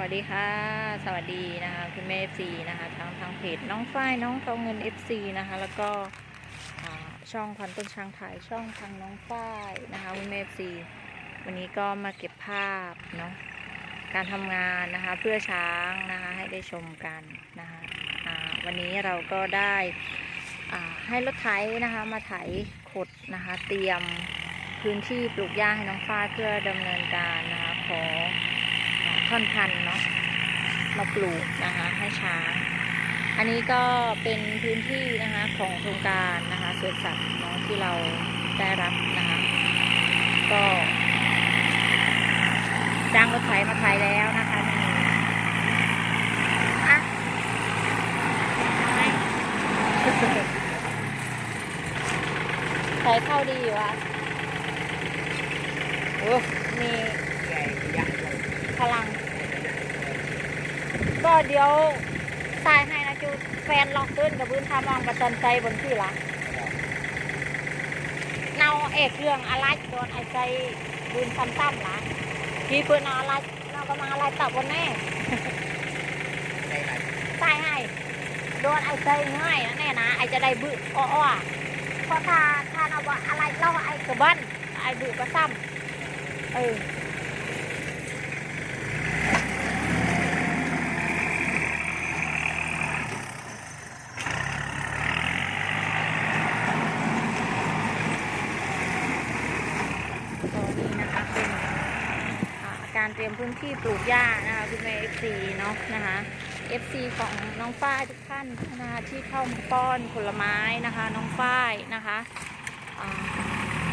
วัสดีค่ะ สวัสดีนะคะคุณแม่ FC นะคะทางทางเพจน้องฝ้ายน้องทองเงิน FC นะคะ แล้วก็ช่องพันต้นช้างถ่ายช่องทางน้องฝ้ายนะคะคุณแม่ FC วันนี้ก็มาเก็บภาพเนาะการทำงานนะคะเพื่อช้างนะคะให้ได้ชมกันนะคะวันนี้เราก็ได้ให้รถไถนะคะมาไถขุดนะคะเตรียมพื้นที่ปลูกหญ้าให้น้องฝ้ายเพื่อดำเนินการนะคะขอ ท่อนพันเนาะมาปลูกนะคะให้ช้าง อันนี้ก็เป็นพื้นที่นะคะของโครงการนะคะสวนสัตว์เนาะที่เราได้รับนะคะก็จ้างรถไถมาไถแล้วนะคะนี่อะไถเข้าดีอยู่วะโอ้มีพลัง ก็เดี๋ยวทรายให้นะจูแฟนลองขึ้นกับพื้นทามองประจันใจบนที่ละเนาเอกเรื่องอะไรโดนไอ้ใจบืนซ้ำๆละพี่เพื่อนเอาอะไรเนาก็มาอะไรตับบนแน่ทรายให้โดนไอ้ใจง่ายนะแน่นะไอ้จะได้บื้ออ้อๆเพราะถ้าถ้าเอาว่าอะไรเล่าไอ้กระบันไอ้บื้อก็ซ้ำเออ นนี้นะคะเป็นการเตรียมพื้นที่ปลูกหญ้านะคะคุณแม่ FC เนาะนะคะ FC ของน้องฝ้ายทุกท่านนะคะที่เข้ามาป้อนผลไม้นะคะ น้องฝ้ายนะคะ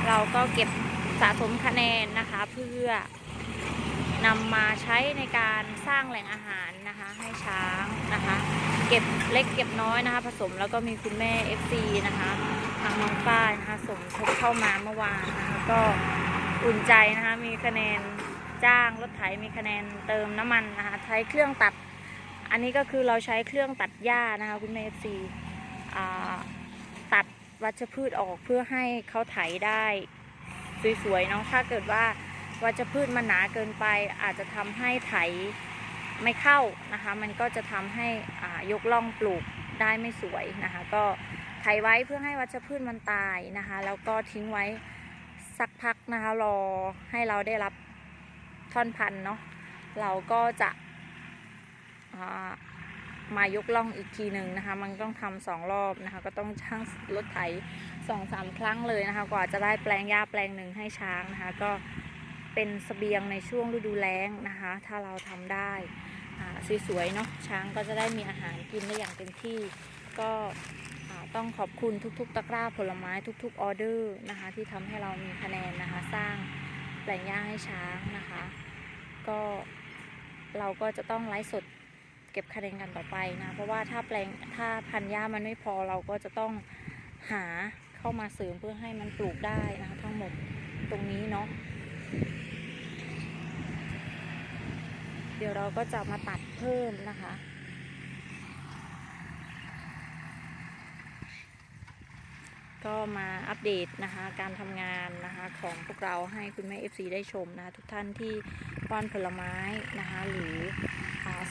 เราก็เก็บสะสมคะแนนนะคะเพื่อนำมาใช้ในการสร้างแหล่งอาหารนะคะให้ช้างนะคะ เก็บเล็กเก็บน้อยนะคะ ผสมแล้วก็มีคุณแม่ FC นะคะทางน้องฝ้ายนะคะสมทบเข้ามาเมื่อวานนะคะก็ อุ่นใจนะคะ มีคะแนนจ้างรถไถมีคะแนนเติมน้ำมันนะคะใช้เครื่องตัด อันนี้ก็คือเราใช้เครื่องตัดหญ้านะคะคุณแม่ FC อ่าตัดวัชพืชออกเพื่อให้เขาไถได้สวยๆเนาะถ้าเกิดว่าวัชพืชมันหนาเกินไป อาจจะทำให้ไถไม่เข้านะคะ มันก็จะทำให้ยกล่องปลูกได้ไม่สวยนะคะ ก็ไถไว้เพื่อให้วัชพืชมันตายนะคะ แล้วก็ทิ้งไว้ สักพักนะคะรอให้เราได้รับท่อนพันเนาะเราก็จะามายกล่องอีกทีหนึ่งนะคะ มันต้องทำสองรอบนะคะ ก็ต้องช่างรถไถสองสามครั้งเลยนะคะ กว่าจะได้แปลงหญ้าแปลงหนึ่งให้ช้างนะคะ ก็เป็นเสบียงในช่วงฤดูแล้งนะคะ ถ้าเราทำได้สวยๆเนาะช้างก็จะได้มีอาหารกินได้อย่างเต็มที่ก็ ต้องขอบคุณทุกๆ ตะกร้าผลไม้ทุกๆออเดอร์นะคะ ที่ทำให้เรามีคะแนนนะคะ สร้างแปลงหญ้าให้ช้างนะคะ ก็เราก็จะต้องไลฟ์สดเก็บคะแนนกันต่อไปนะ เพราะว่าถ้าแปลงถ้าพันหญ้ามันไม่พอเราก็จะต้องหาเข้ามาเสริมเพื่อให้มันปลูกได้นะคะทั้งหมดตรงนี้เนาะเดี๋ยวเราก็จะมาตัดเพิ่มนะคะ ก็มาอัปเดตนะคะการทำงานนะคะของพวกเราให้คุณแม่ FC ได้ชมนะคะทุกท่านที่ป้อนผลไม้นะคะหรือ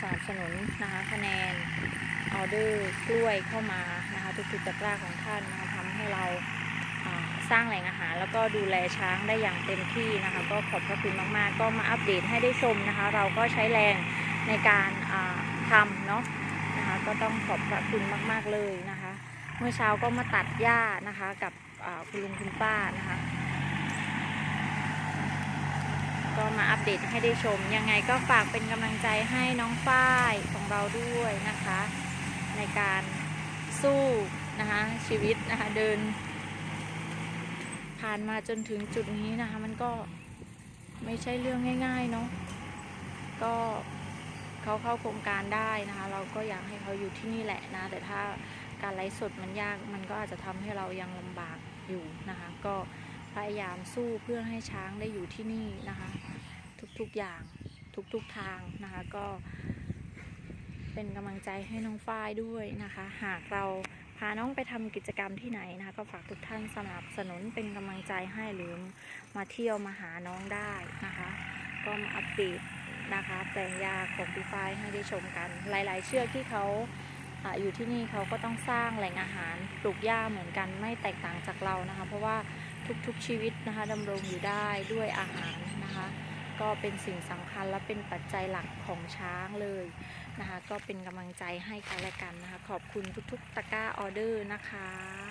สนับสนุนนะคะคะแนนออเดอร์กล้วยเข้ามานะคะทุกๆตะกร้าของท่านนะคะทำให้เราสร้างแหล่งอาหาร แล้วก็ดูแลช้างได้อย่างเต็มที่นะคะก็ขอบพระคุณมากๆ ก็มาอัปเดตให้ได้ชมนะคะ เราก็ใช้แรงในการทำเนาะนะคะก็ต้องขอบพระคุณมากๆเลยนะคะ เมื่อเช้าก็มาตัดหญ้านะคะ กับคุณลุงคุณป้านะคะ ก็มาอัปเดตให้ได้ชม ยังไงก็ฝากเป็นกำลังใจให้น้องฝ้ายของเราด้วยนะคะ ในการสู้นะคะชีวิตนะคะเดิน ผ่านมาจนถึงจุดนี้นะคะ มันก็ไม่ใช่เรื่องง่าย ๆ เนาะก็เขาเข้าโครงการได้นะคะ เราก็อยากให้เขาอยู่ที่นี่แหละนะ แต่ถ้า การไลฟ์สดมันยากมันก็อาจจะทำให้เรายังลำบากอยู่นะคะ ก็พยายามสู้เพื่อให้ช้างได้อยู่ที่นี่นะคะ ทุกๆอย่างทุกๆทางนะคะก็เป็นกำลังใจให้น้องฝ้ายด้วยนะคะ หากเราพาน้องไปทำกิจกรรมที่ไหนนะคะ ก็ฝากทุกท่านสนับสนุนเป็นกำลังใจให้หรือมาเที่ยวมาหาน้องได้นะคะ ก็มาอัปเดตนะคะแปลงหญ้าของพี่ฝ้ายให้ได้ชมกัน หลาย ๆ เชือกที่เขา อาอยู่ที่นี่เขาก็ต้องสร้างแหล่งอาหารปลูกหญ้าเหมือนกันไม่แตกต่างจากเรานะคะ เพราะว่าทุกๆชีวิตนะคะดำรงอยู่ได้ด้วยอาหารนะคะ ก็เป็นสิ่งสำคัญและเป็นปัจจัยหลักของช้างเลยนะคะ ก็เป็นกำลังใจให้กันและกันนะคะ ขอบคุณทุกๆตะกร้าออเดอร์นะคะ